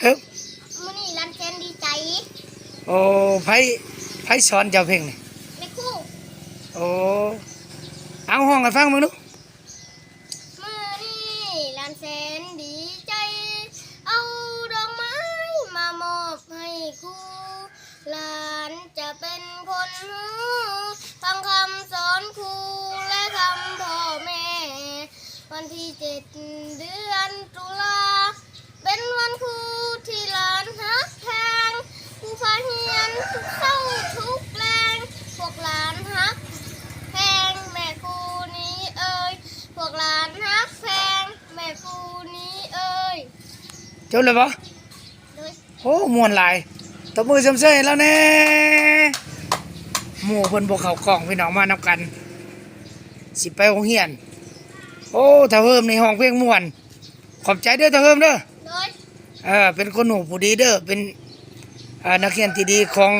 เฮ้ยมื้อนี้รันเซนดีใจโอ้ไผไผสอนเจ้าเพลงนี่แม่ครู่โอ้เอาห้องให้ฟังมึงดูมื้อนี้รันเซนดีใจ เอาดอกไม้มามอบให้ครูหลานจะเป็นคนรู้ฟังคำสอนครูและคำพ่อแม่ วันที่เจ็ด แม่ครูนี้เอ่ยจบเลยบ่โดยโอ้ม่วนหลายตบมือซ้ำเซ้ยแล้วแน่หมู่เพิ่นบ่เข้ากล้องพี่น้องมานํกัน สิไปโรงเรียน โอ้ถ้าเพิ่มในห้องเพลงม่วน ขอบใจเด้อถ้าเพิ่มเด้อโดยเออเป็นคนหนูผู้ดีเด้อเป็นเอ่อนักเรียนที่ดีของ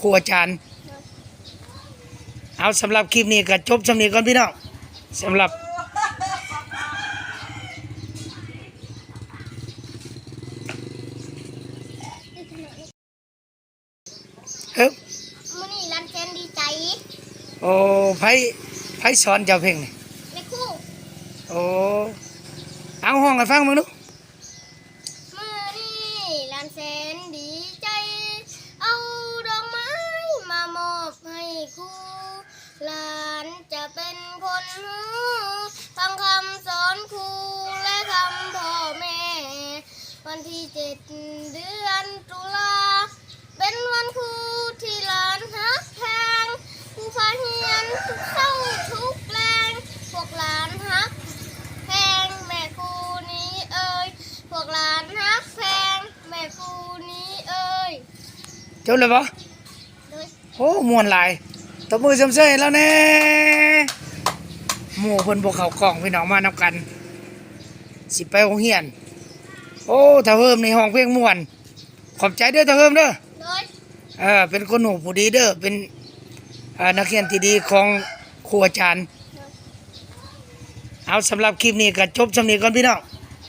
ครูอาจารย์ เอาสำหรับคลิปนี้ก็จบสำนี้ก่อนพี่น้องสำหรับ เฮ้ยมื้อนี้รันเซนดีใจโอ้ไผไผสอนเจ้าเพลงนี่แม่ครู่โอ้เอาห้องให้ฟังมึงดูมื้อนี้รันเซนดีใจ เอาดอกไม้มามอบให้ครูหลานจะเป็นคนรู้ฟังคำสอนครูและคำพ่อแม่ วันที่เจ็ดเดือนตุลาเป็น จบเลยบ่โดยโอ้ม่วนหลายตบมือซ้ำเซ้ยแล้วแน่หมู่เพิ่นบ่เข้ากล้องพี่น้องมานํกัน สิไปโรงเรียน โอ้ถ้าเพิ่มในห้องเพลงม่วน ขอบใจเด้อถ้าเพิ่มเด้อโดยเออเป็นคนหนูผู้ดีเด้อเป็นเอ่อนักเรียนที่ดีของครูอาจารย์ เอาสำหรับคลิปนี้ก็จบสำนี้ก่อนพี่น้อง